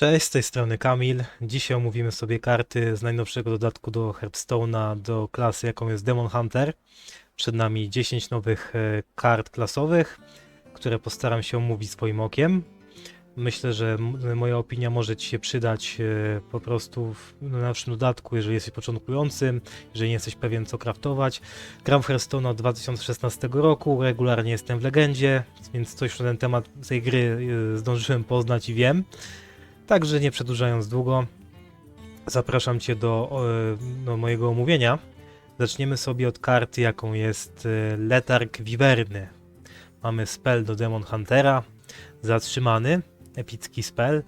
Cześć, z tej strony Kamil. Dzisiaj omówimy sobie karty z najnowszego dodatku do Hearthstone'a, do klasy jaką jest Demon Hunter. Przed nami 10 nowych e, kart klasowych, które postaram się omówić swoim okiem. Myślę, że moja opinia może Ci się przydać e, po prostu w naszym dodatku, jeżeli jesteś początkującym, jeżeli nie jesteś pewien co craftować. Gram w od 2016 roku, regularnie jestem w Legendzie, więc coś na ten temat tej gry e, zdążyłem poznać i wiem. Także nie przedłużając długo, zapraszam Cię do, do mojego omówienia. Zaczniemy sobie od karty, jaką jest e, Letarg Wiwerny. Mamy spell do Demon Huntera, zatrzymany, epicki spell.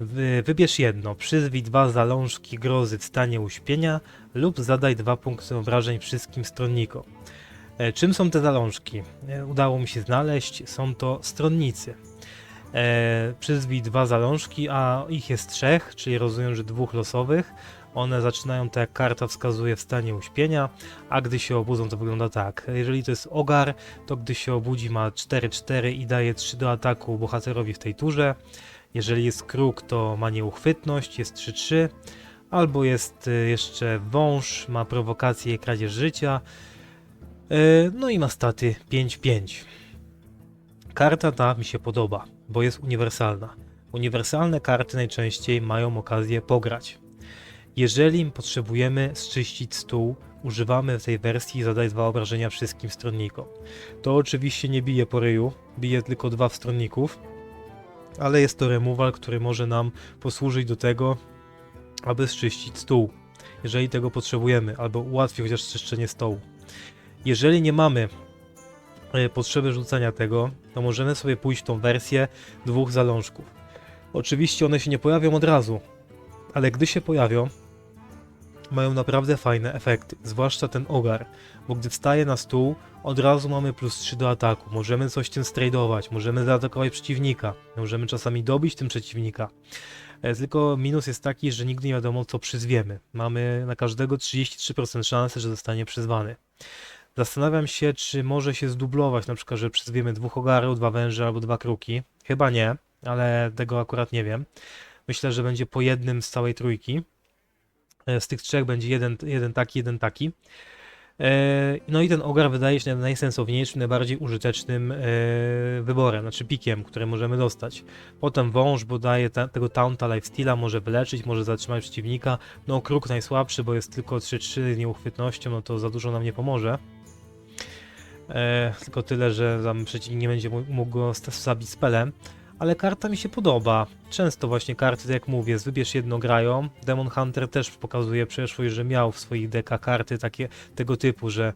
Wy, wybierz jedno, przyzwij dwa zalążki grozy w stanie uśpienia lub zadaj dwa punkty obrażeń wszystkim stronnikom. E, Czym są te zalążki? E, Udało mi się znaleźć, są to stronnicy. E, przyzwij dwa zalążki, a ich jest trzech, czyli rozumiem, że dwóch losowych. One zaczynają tak jak karta wskazuje w stanie uśpienia, a gdy się obudzą to wygląda tak. Jeżeli to jest ogar, to gdy się obudzi ma 4-4 i daje 3 do ataku bohaterowi w tej turze. Jeżeli jest kruk, to ma nieuchwytność, jest 3-3. Albo jest y, jeszcze wąż, ma prowokację i kradzież życia. Y, No i ma staty 5-5. Karta ta mi się podoba, bo jest uniwersalna. Uniwersalne karty najczęściej mają okazję pograć. Jeżeli potrzebujemy zczyścić stół, używamy w tej wersji zadaj dwa obrażenia wszystkim stronnikom. To oczywiście nie bije po ryju, bije tylko dwa stronników, ale jest to removal, który może nam posłużyć do tego, aby zczyścić stół, jeżeli tego potrzebujemy, albo ułatwi chociaż czyszczenie stołu. Jeżeli nie mamy potrzeby rzucania tego, to możemy sobie pójść w tą wersję dwóch zalążków. Oczywiście one się nie pojawią od razu, ale gdy się pojawią, mają naprawdę fajne efekty, zwłaszcza ten ogar, bo gdy wstaje na stół, od razu mamy plus 3 do ataku, możemy coś tym stradować, możemy zaatakować przeciwnika, możemy czasami dobić tym przeciwnika. E, Tylko minus jest taki, że nigdy nie wiadomo co przyzwiemy. Mamy na każdego 33% szansy, że zostanie przyzwany. Zastanawiam się, czy może się zdublować, na przykład, że przyzwiemy dwóch ogarów, dwa węże albo dwa kruki. Chyba nie, ale tego akurat nie wiem. Myślę, że będzie po jednym z całej trójki. E, Z tych trzech będzie jeden, jeden taki, jeden taki. E, No i ten ogar wydaje się najsensowniejszym, najbardziej użytecznym e, wyborem, znaczy pikiem, który możemy dostać. Potem wąż, bo daje ta, tego taunta lifesteala, może wyleczyć, może zatrzymać przeciwnika. No kruk najsłabszy, bo jest tylko 3-3 z nieuchwytnością, no to za dużo nam nie pomoże. E, tylko tyle, że tam przeciwnik nie będzie mógł go zabić spelem. Ale karta mi się podoba. Często właśnie karty, tak jak mówię, z wybierz jedno grają. Demon Hunter też pokazuje przeszłość, że miał w swoich dekach karty takie tego typu, że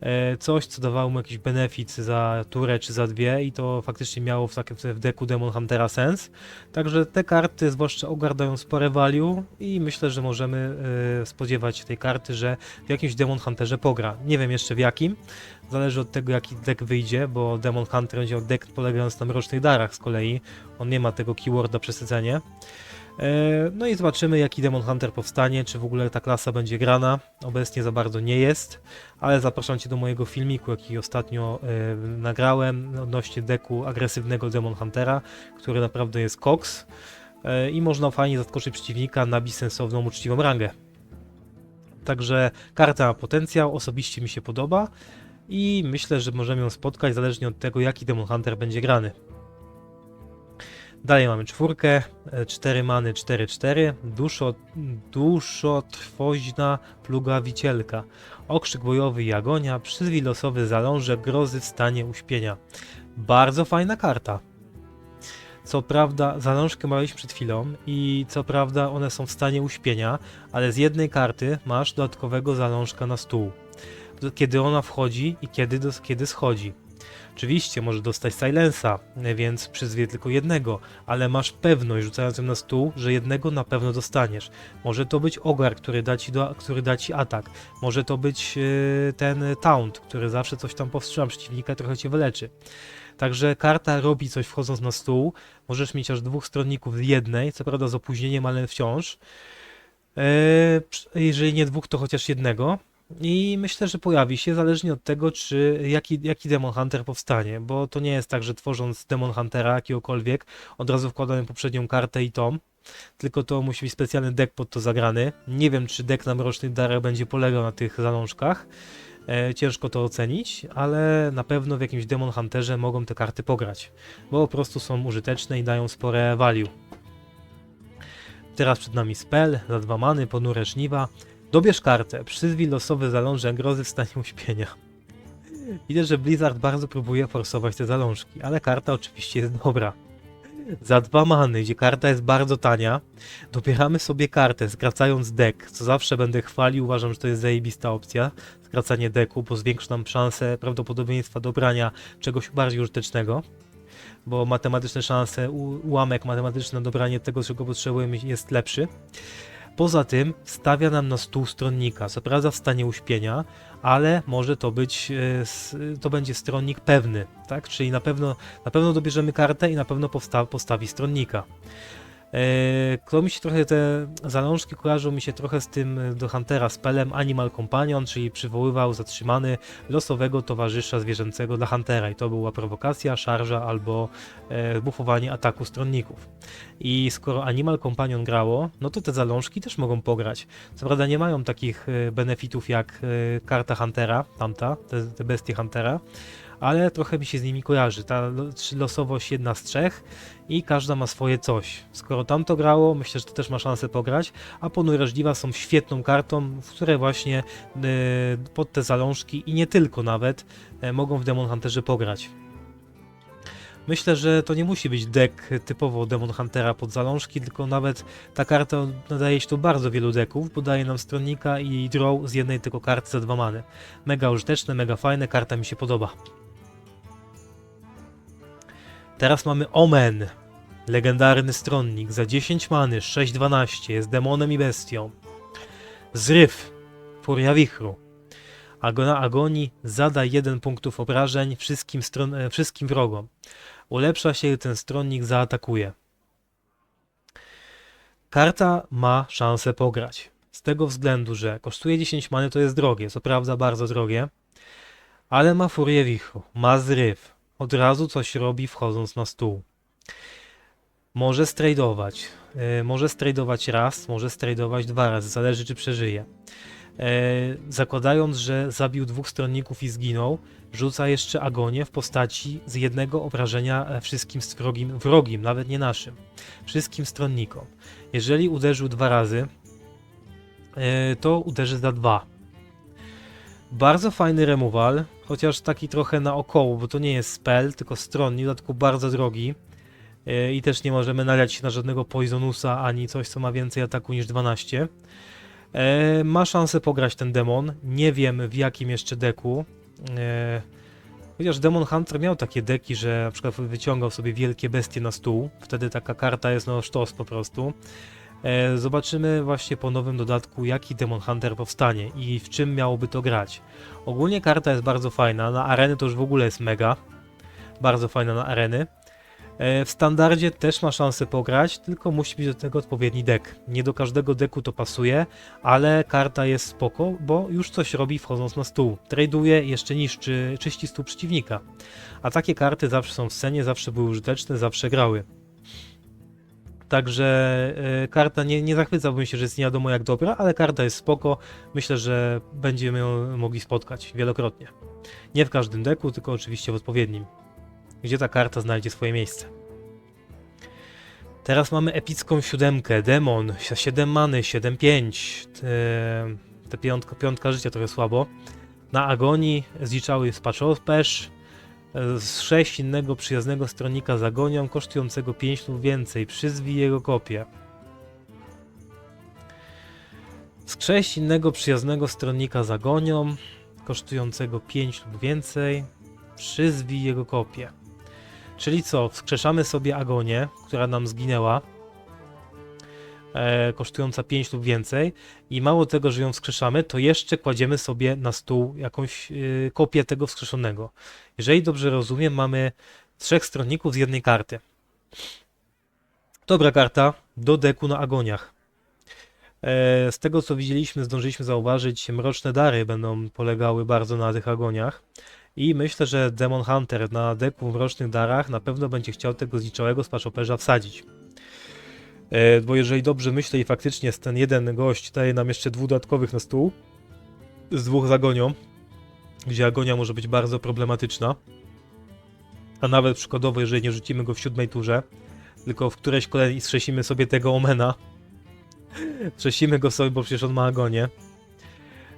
e, coś, co dawało mu jakiś benefit za turę czy za dwie i to faktycznie miało w, takim, w deku Demon Huntera sens. Także te karty, zwłaszcza Ogar, dają spore value i myślę, że możemy e, spodziewać się tej karty, że w jakimś Demon Hunterze pogra. Nie wiem jeszcze w jakim, Zależy od tego, jaki deck wyjdzie, bo Demon Hunter będzie miał deck polegający na mrocznych darach z kolei. On nie ma tego keyworda przesycenie. E, No i zobaczymy, jaki Demon Hunter powstanie, czy w ogóle ta klasa będzie grana. Obecnie za bardzo nie jest, ale zapraszam Cię do mojego filmiku, jaki ostatnio e, nagrałem odnośnie deku agresywnego Demon Huntera, który naprawdę jest koks e, i można fajnie zaskoczyć przeciwnika, nabić sensowną, uczciwą rangę. Także karta ma potencjał, osobiście mi się podoba i myślę, że możemy ją spotkać zależnie od tego, jaki Demon Hunter będzie grany. Dalej mamy czwórkę, 4 many, 4-4, duszo, duszotrwoźna plugawicielka, okrzyk bojowy i agonia, przyzwij losowy zalążek grozy w stanie uśpienia. Bardzo fajna karta. Co prawda, zalążkę mieliśmy przed chwilą i co prawda one są w stanie uśpienia, ale z jednej karty masz dodatkowego zalążka na stół kiedy ona wchodzi i kiedy, kiedy schodzi. Oczywiście może dostać silensa, więc przyzwie tylko jednego, ale masz pewność rzucając ją na stół, że jednego na pewno dostaniesz. Może to być ogar, który da ci, do, który da ci atak. Może to być e, ten taunt, który zawsze coś tam powstrzyma przeciwnika, trochę cię wyleczy. Także karta robi coś wchodząc na stół. Możesz mieć aż dwóch stronników z jednej, co prawda z opóźnieniem, ale wciąż. Przy- jeżeli nie dwóch, to chociaż jednego. I myślę, że pojawi się, zależnie od tego, czy jaki, jaki Demon Hunter powstanie, bo to nie jest tak, że tworząc Demon Huntera jakiegokolwiek, od razu wkładamy poprzednią kartę i tom. tylko to musi być specjalny deck pod to zagrany. Nie wiem, czy deck na Mrocznych Darach będzie polegał na tych zalążkach. E, ciężko to ocenić, ale na pewno w jakimś Demon Hunterze mogą te karty pograć, bo po prostu są użyteczne i dają spore value. Teraz przed nami spell, za dwa many, ponure żniwa. Dobierz kartę, przyzwij losowy zalążek grozy w stanie uśpienia. Widać, że Blizzard bardzo próbuje forsować te zalążki, ale karta oczywiście jest dobra. Za dwa many, gdzie karta jest bardzo tania, dobieramy sobie kartę, skracając deck, co zawsze będę chwalił, uważam, że to jest zajebista opcja, skracanie deku, bo zwiększa nam szansę, prawdopodobieństwa dobrania czegoś bardziej użytecznego, bo matematyczne szanse, ułamek matematyczny na dobranie tego, czego potrzebujemy jest lepszy. Poza tym stawia nam na stół stronnika, co prawda w stanie uśpienia, ale może to być, e, to będzie stronnik pewny, tak? Czyli na pewno, na pewno dobierzemy kartę i na pewno powsta- postawi stronnika. E, To mi się trochę te zalążki kojarzą mi się trochę z tym e, do Huntera spelem Animal Companion, czyli przywoływał zatrzymany losowego towarzysza zwierzęcego dla Huntera i to była prowokacja, szarża albo e, bufowanie ataku stronników. I skoro Animal Companion grało, no to te zalążki też mogą pograć. Co prawda nie mają takich benefitów jak karta Huntera, tamta, te, te bestie Huntera, ale trochę mi się z nimi kojarzy. Ta losowość jedna z trzech i każda ma swoje coś. Skoro tamto grało, myślę, że to też ma szansę pograć, a żniwa są świetną kartą, w której właśnie e, pod te zalążki i nie tylko nawet e, mogą w Demon Hunterze pograć. Myślę, że to nie musi być deck typowo Demon Huntera pod zalążki, tylko nawet ta karta nadaje się do bardzo wielu decków, bo daje nam stronnika i draw z jednej tylko karty za dwa many. Mega użyteczne, mega fajne, karta mi się podoba. Teraz mamy Omen. Legendarny stronnik za 10 many, 6-12, jest demonem i bestią. Zryw. Furia wichru. Agona agonii zada 1 punktów obrażeń wszystkim, stron- e, wszystkim wrogom. Ulepsza się, gdy ten stronnik zaatakuje. Karta ma szansę pograć. Z tego względu, że kosztuje 10 many, to jest drogie, co prawda bardzo drogie, ale ma furię wichru, ma zryw, od razu coś robi wchodząc na stół. Może strajdować, e, może strajdować raz, może strajdować dwa razy, zależy czy przeżyje. E, zakładając, że zabił dwóch stronników i zginął, rzuca jeszcze agonię w postaci z jednego obrażenia wszystkim wrogim, wrogim, nawet nie naszym, wszystkim stronnikom. Jeżeli uderzył dwa razy, e, to uderzy za dwa. Bardzo fajny removal, chociaż taki trochę naokoło, bo to nie jest spell, tylko stronnik, w dodatku bardzo drogi. E, I też nie możemy nalać się na żadnego Poisonusa, ani coś, co ma więcej ataku niż 12. E, ma szansę pograć ten demon. Nie wiem w jakim jeszcze deku. E, chociaż Demon Hunter miał takie deki, że na przykład wyciągał sobie wielkie bestie na stół. Wtedy taka karta jest no sztos po prostu. E, zobaczymy właśnie po nowym dodatku, jaki Demon Hunter powstanie i w czym miałoby to grać. Ogólnie karta jest bardzo fajna. Na areny to już w ogóle jest mega. Bardzo fajna na areny. E, W standardzie też ma szansę pograć, tylko musi być do tego odpowiedni deck. Nie do każdego deku to pasuje, ale karta jest spoko, bo już coś robi wchodząc na stół. Traduje, jeszcze niszczy, czyści stół przeciwnika. A takie karty zawsze są w scenie, zawsze były użyteczne, zawsze grały. Także e, karta nie, nie zachwycałbym się, że jest nie wiadomo jak dobra, ale karta jest spoko. Myślę, że będziemy ją mogli spotkać wielokrotnie. Nie w każdym deku, tylko oczywiście w odpowiednim gdzie ta karta znajdzie swoje miejsce. Teraz mamy epicką siódemkę, demon, 7 many, 7-5, te, piątka, piątka życia trochę słabo. Na agonii zliczały spaczopesz, z 6 innego przyjaznego stronnika z agonią, kosztującego 5 lub więcej, przyzwij jego kopię. Z 6 innego przyjaznego stronnika z agonią, kosztującego 5 lub więcej, przyzwij jego kopię. Czyli co, wskrzeszamy sobie agonię, która nam zginęła, e, kosztująca 5 lub więcej i mało tego, że ją wskrzeszamy, to jeszcze kładziemy sobie na stół jakąś e, kopię tego wskrzeszonego. Jeżeli dobrze rozumiem, mamy trzech stronników z jednej karty. Dobra karta do deku na agoniach. E, z tego co widzieliśmy, zdążyliśmy zauważyć, mroczne dary będą polegały bardzo na tych agoniach. I myślę, że Demon Hunter na deku w Mrocznych Darach na pewno będzie chciał tego zliczałego spaczoperza wsadzić. E, bo jeżeli dobrze myślę i faktycznie ten jeden gość daje nam jeszcze dwóch dodatkowych na stół, z dwóch zagonią, gdzie agonia może być bardzo problematyczna, a nawet przykładowo, jeżeli nie rzucimy go w siódmej turze, tylko w którejś kolejnej strzesimy sobie tego Omena, Trzesimy go sobie, bo przecież on ma agonię.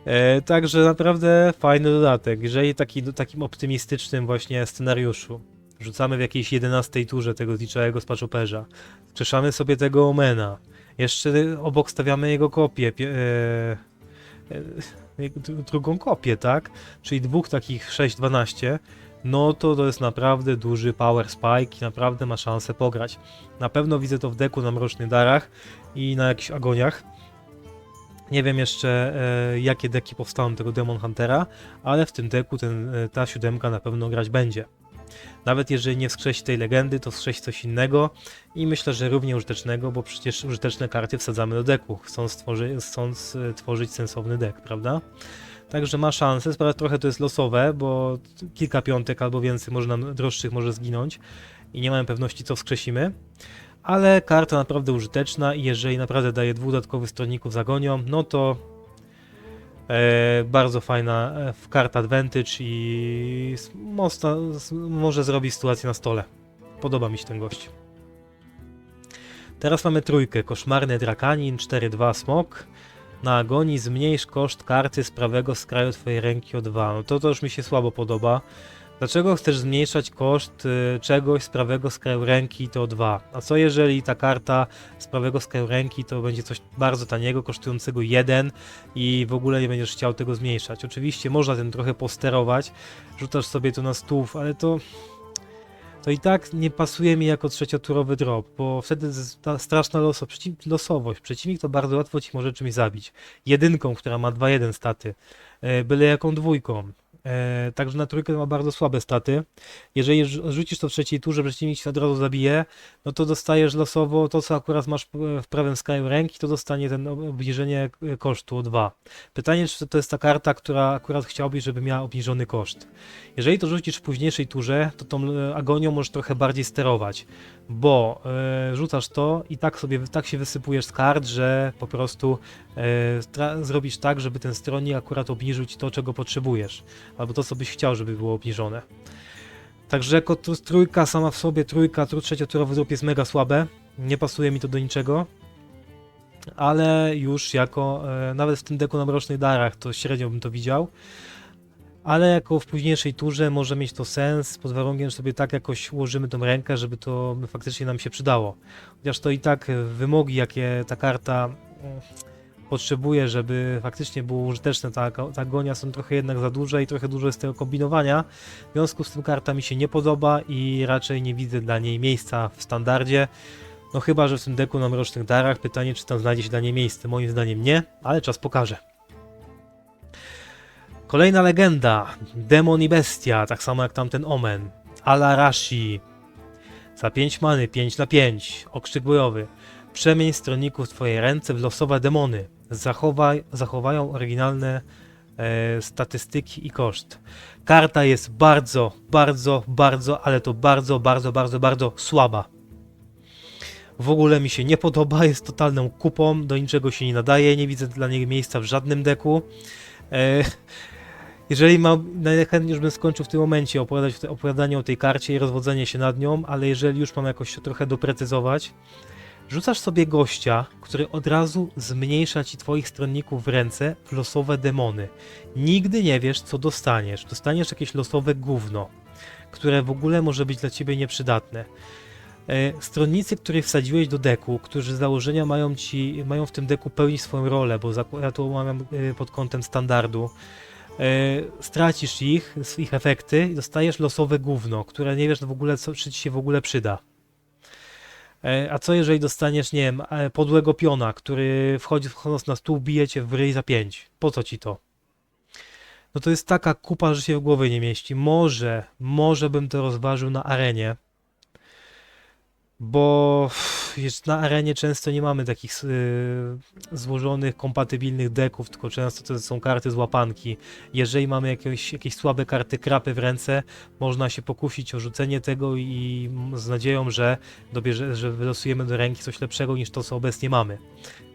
E, także naprawdę fajny dodatek. Jeżeli taki, takim optymistycznym właśnie scenariuszu rzucamy w jakiejś 11 turze tego zliczałego spaczoperza, skrzeszamy sobie tego Omena, jeszcze obok stawiamy jego kopię, pie, e, e, drugą kopię, tak? Czyli dwóch takich 6-12, no to to jest naprawdę duży power spike i naprawdę ma szansę pograć. Na pewno widzę to w deku na Mrocznych Darach i na jakichś agoniach. Nie wiem jeszcze e, jakie deki powstaną tego Demon Huntera, ale w tym deku ten, e, ta siódemka na pewno grać będzie. Nawet jeżeli nie wskrzesi tej legendy, to wskrzesi coś innego i myślę, że równie użytecznego, bo przecież użyteczne karty wsadzamy do deku, chcąc, stworzy, chcąc e, tworzyć sensowny dek, prawda? Także ma szansę, sprawa trochę to jest losowe, bo kilka piątek albo więcej może nam droższych może zginąć i nie mamy pewności co wskrzesimy. Ale karta naprawdę użyteczna i jeżeli naprawdę daje dwóch dodatkowych stronników za gonią, no to bardzo fajna e, karta advantage i mosta, może zrobić sytuację na stole. Podoba mi się ten gość. Teraz mamy trójkę. Koszmarny Drakanin, 4-2 Smok. Na agonii zmniejsz koszt karty z prawego skraju twojej ręki o 2. No to, to już mi się słabo podoba. Dlaczego chcesz zmniejszać koszt y, czegoś z prawego skraju ręki to o 2? A co jeżeli ta karta z prawego skraju ręki to będzie coś bardzo taniego, kosztującego 1 i w ogóle nie będziesz chciał tego zmniejszać? Oczywiście można tym trochę posterować, rzucasz sobie to na stół, ale to to i tak nie pasuje mi jako trzecioturowy drop, bo wtedy ta straszna loso, przeciw, losowość. Przeciwnik to bardzo łatwo ci może czymś zabić. Jedynką, która ma 2-1 staty, e, byle jaką dwójką. E, także na trójkę ma bardzo słabe staty. Jeżeli rzucisz to w trzeciej turze, przeciwnik się od razu zabije, no to dostajesz losowo to, co akurat masz w prawym skraju ręki, to dostanie ten obniżenie kosztu o 2. Pytanie, czy to jest ta karta, która akurat chciałbyś, żeby miała obniżony koszt. Jeżeli to rzucisz w późniejszej turze, to tą e, agonią możesz trochę bardziej sterować, bo e, rzucasz to i tak sobie tak się wysypujesz z kart, że po prostu e, zrobisz tak, żeby ten stronnik akurat obniżył ci to, czego potrzebujesz albo to, co byś chciał, żeby było obniżone. Także jako trójka sama w sobie, trójka, trzecioturowy drop jest mega słabe, nie pasuje mi to do niczego, ale już jako, e, nawet w tym deku na Mrocznych Darach to średnio bym to widział, ale jako w późniejszej turze może mieć to sens, pod warunkiem, że sobie tak jakoś ułożymy tą rękę, żeby to faktycznie nam się przydało. Chociaż to i tak wymogi, jakie ta karta potrzebuje, żeby faktycznie było użyteczne, ta, ta gonia są trochę jednak za duże i trochę dużo jest tego kombinowania. W związku z tym karta mi się nie podoba i raczej nie widzę dla niej miejsca w standardzie. No chyba, że w tym deku na Mrocznych Darach pytanie, czy tam znajdzie się dla niej miejsce. Moim zdaniem nie, ale czas pokaże. Kolejna legenda. Demon i Bestia, tak samo jak tamten Omen. Alarashi. Za 5 many, 5 na 5. Okrzyk bojowy. Przemień stronników w twojej ręce w losowe demony zachowaj, zachowają oryginalne e, statystyki i koszt. Karta jest bardzo, bardzo, bardzo, ale to bardzo, bardzo, bardzo, bardzo słaba. W ogóle mi się nie podoba, jest totalną kupą, do niczego się nie nadaje, nie widzę dla niej miejsca w żadnym deku. E, jeżeli mam, najchętniej już bym skończył w tym momencie opowiadać opowiadanie o tej karcie i rozwodzenie się nad nią, ale jeżeli już mam jakoś trochę doprecyzować, Rzucasz sobie gościa, który od razu zmniejsza ci twoich stronników w ręce w losowe demony. Nigdy nie wiesz, co dostaniesz. Dostaniesz jakieś losowe gówno, które w ogóle może być dla ciebie nieprzydatne. E, stronnicy, których wsadziłeś do deku, którzy z założenia mają ci, mają w tym deku pełnić swoją rolę, bo ja to mam e, pod kątem standardu, stracisz ich, ich efekty i dostajesz losowe gówno, które nie wiesz w ogóle, co, czy ci się w ogóle przyda. E, a co jeżeli dostaniesz, nie wiem, e, podłego piona, który wchodzi wchodząc na stół, bije cię w ryj za 5? Po co ci to? No to jest taka kupa, że się w głowie nie mieści. Może, może bym to rozważył na arenie, bo na arenie często nie mamy takich y, złożonych, kompatybilnych deków, tylko często to są karty z łapanki. Jeżeli mamy jakieś, jakieś słabe karty krapy w ręce, można się pokusić o rzucenie tego i z nadzieją, że, dobierze, że wylosujemy do ręki coś lepszego niż to, co obecnie mamy.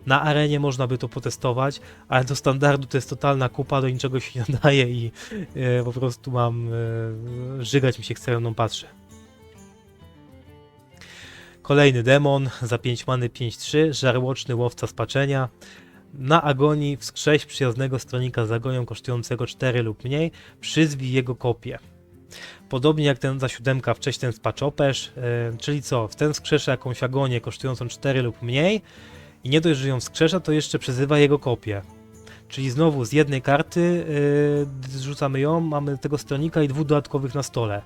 Na arenie można by to potestować, ale do standardu to jest totalna kupa, do niczego się nie nadaje i e, po prostu mam e, żygać mi się chce, nią patrzę. Kolejny demon za 5 many 5-3, żarłoczny łowca spaczenia. Na agonii wskrześ przyjaznego stronnika z agonią kosztującego 4 lub mniej, przyzwij jego kopię. Podobnie jak ten za siódemka wcześniej ten spaczopesz, e, czyli co, w ten wskrzesza jakąś agonię kosztującą 4 lub mniej i nie dość, że ją wskrzesza, to jeszcze przyzywa jego kopię. Czyli znowu z jednej karty yy, zrzucamy ją, mamy tego stronika i dwóch dodatkowych na stole.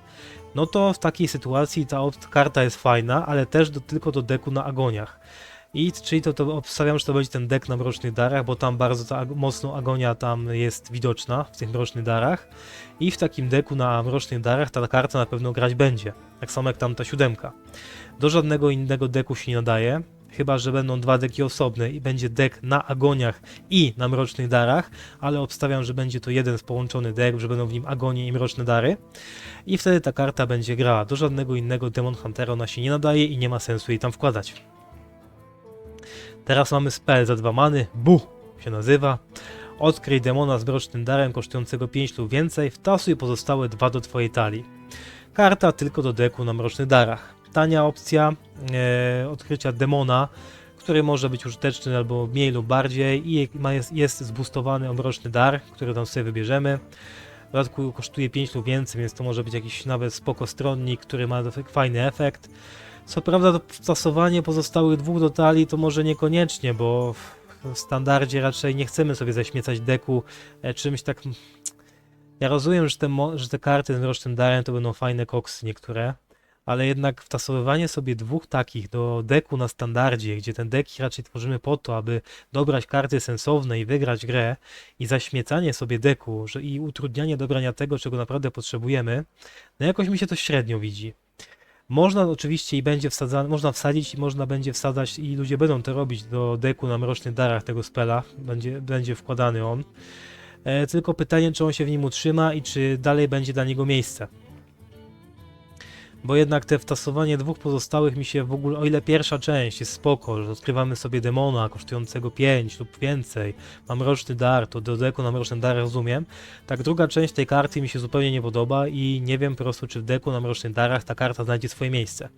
No to w takiej sytuacji ta karta jest fajna, ale też do, tylko do deku na agoniach. I czyli to, to obstawiam, że to będzie ten dek na mrocznych darach, bo tam bardzo ta mocno agonia tam jest widoczna w tych mrocznych darach. I w takim deku na mrocznych darach ta karta na pewno grać będzie. Tak samo jak tam ta siódemka. Do żadnego innego deku się nie nadaje, chyba że będą dwa deki osobne i będzie dek na agoniach i na mrocznych darach, ale obstawiam, że będzie to jeden połączony deck, że będą w nim agonie i mroczne dary. I wtedy ta karta będzie grała. Do żadnego innego Demon Huntera ona się nie nadaje i nie ma sensu jej tam wkładać. Teraz mamy spell za dwa many, Bu się nazywa. Odkryj demona z mrocznym darem kosztującego 5 lub więcej, wtasuj pozostałe dwa do twojej talii. Karta tylko do deku na mrocznych darach. Tania opcja e, odkrycia demona, który może być użyteczny albo mniej lub bardziej i jest, jest zboostowany o mroczny dar, który tam sobie wybierzemy. W dodatku kosztuje 5 lub więcej, więc to może być jakiś nawet spoko stronnik, który ma fajny efekt. Co prawda to wtasowanie pozostałych dwóch do talii to może niekoniecznie, bo w standardzie raczej nie chcemy sobie zaśmiecać deku e, czymś tak... Ja rozumiem, że te, że te karty z mrocznym darem to będą fajne koksy niektóre, ale jednak wtasowywanie sobie dwóch takich do deku na standardzie, gdzie ten deki raczej tworzymy po to, aby dobrać karty sensowne i wygrać grę i zaśmiecanie sobie deku że i utrudnianie dobrania tego, czego naprawdę potrzebujemy, no jakoś mi się to średnio widzi. Można oczywiście i będzie wsadzane, można wsadzić i można będzie wsadzać i ludzie będą to robić do deku na mrocznych darach tego spela, będzie, będzie wkładany on. E, tylko pytanie, czy on się w nim utrzyma i czy dalej będzie dla niego miejsce bo jednak te wtasowanie dwóch pozostałych mi się w ogóle, o ile pierwsza część jest spoko, że odkrywamy sobie demona kosztującego 5 lub więcej, mam mroczny dar, to do deku na mroczny dar rozumiem, tak druga część tej karty mi się zupełnie nie podoba i nie wiem po prostu, czy w deku na mrocznych darach ta karta znajdzie swoje miejsce.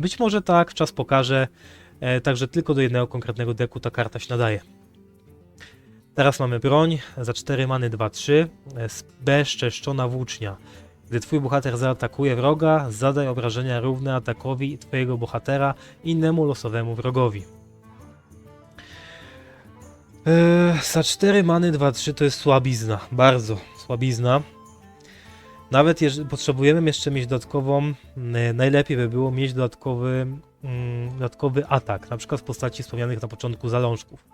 Być może tak, czas pokaże, e, także tylko do jednego konkretnego deku ta karta się nadaje. Teraz mamy broń, za 4 many 2-3, e, bezczeszczona włócznia. Gdy twój bohater zaatakuje wroga, zadaj obrażenia równe atakowi twojego bohatera innemu losowemu wrogowi. Eee, za 4 many 2-3 to jest słabizna, bardzo słabizna. Nawet jeżeli potrzebujemy jeszcze mieć dodatkową, e, najlepiej by było mieć dodatkowy, mm, dodatkowy atak, na przykład w postaci wspomnianych na początku zalążków.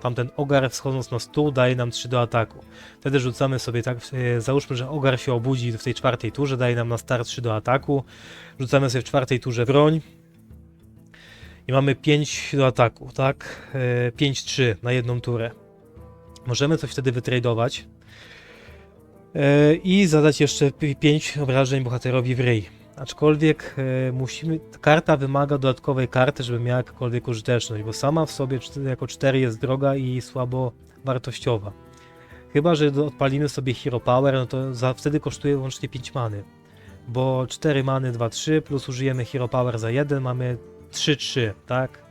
Tamten ogar wschodząc na stół daje nam 3 do ataku. Wtedy rzucamy sobie tak, e, załóżmy, że ogar się obudzi w tej czwartej turze, daje nam na start 3 do ataku. Rzucamy sobie w czwartej turze broń. I mamy 5 do ataku, tak? E, 5-3 na jedną turę. Możemy coś wtedy wytradować. E, I zadać jeszcze 5 obrażeń bohaterowi w ryj. Aczkolwiek e, musimy. Karta wymaga dodatkowej karty, żeby miała jakąkolwiek użyteczność, bo sama w sobie jako 4 jest droga i słabo wartościowa. Chyba, że odpalimy sobie Hero Power, no to za, wtedy kosztuje łącznie 5 many. Bo 4 many 2-3 plus użyjemy Hero Power za 1, mamy 3-3, tak?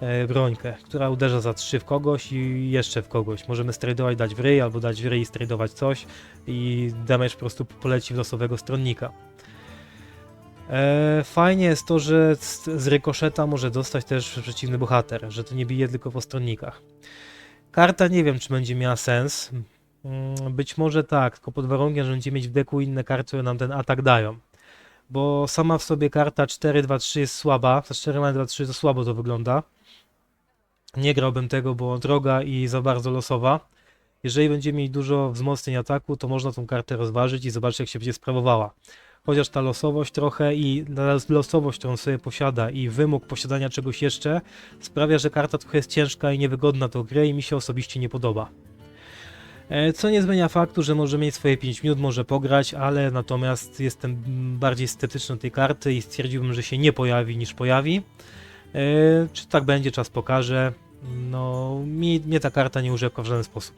E, brońkę, która uderza za 3 w kogoś i jeszcze w kogoś. Możemy stradować, dać w ryj, albo dać w ryj i stradować coś i damage po prostu poleci w losowego stronnika. E, fajnie jest to, że z, rykoszeta może dostać też przeciwny bohater, że to nie bije tylko po stronnikach. Karta nie wiem, czy będzie miała sens. Mm, Być może tak, tylko pod warunkiem, że będziemy mieć w deku inne karty, które nam ten atak dają. Bo sama w sobie karta 4-2-3 jest słaba. Za 4 2-3 to słabo to wygląda. Nie grałbym tego, bo droga i za bardzo losowa. Jeżeli będziemy mieć dużo wzmocnień ataku, to można tą kartę rozważyć i zobaczyć, jak się będzie sprawowała. Chociaż ta losowość trochę i losowość, którą sobie posiada i wymóg posiadania czegoś jeszcze sprawia, że karta trochę jest ciężka i niewygodna do gry i mi się osobiście nie podoba. E, Co nie zmienia faktu, że może mieć swoje 5 minut, może pograć, ale natomiast jestem bardziej sceptyczny tej karty i stwierdziłbym, że się nie pojawi niż pojawi. E, Czy tak będzie, czas pokaże. No, mi, mnie ta karta nie urzekła w żaden sposób.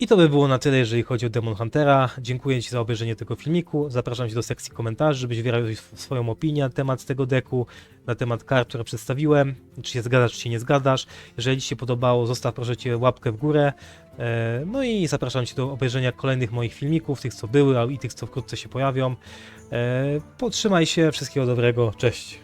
I to by było na tyle, jeżeli chodzi o Demon Huntera. Dziękuję Ci za obejrzenie tego filmiku. Zapraszam Cię do sekcji komentarzy, żebyś wyraził sw- swoją opinię na temat tego deku, na temat kart, które przedstawiłem. Czy się zgadzasz, czy się nie zgadzasz. Jeżeli Ci się podobało, zostaw proszę Cię łapkę w górę. E, No i zapraszam Cię do obejrzenia kolejnych moich filmików, tych co były, a i tych co wkrótce się pojawią. E, Potrzymaj się, wszystkiego dobrego, cześć.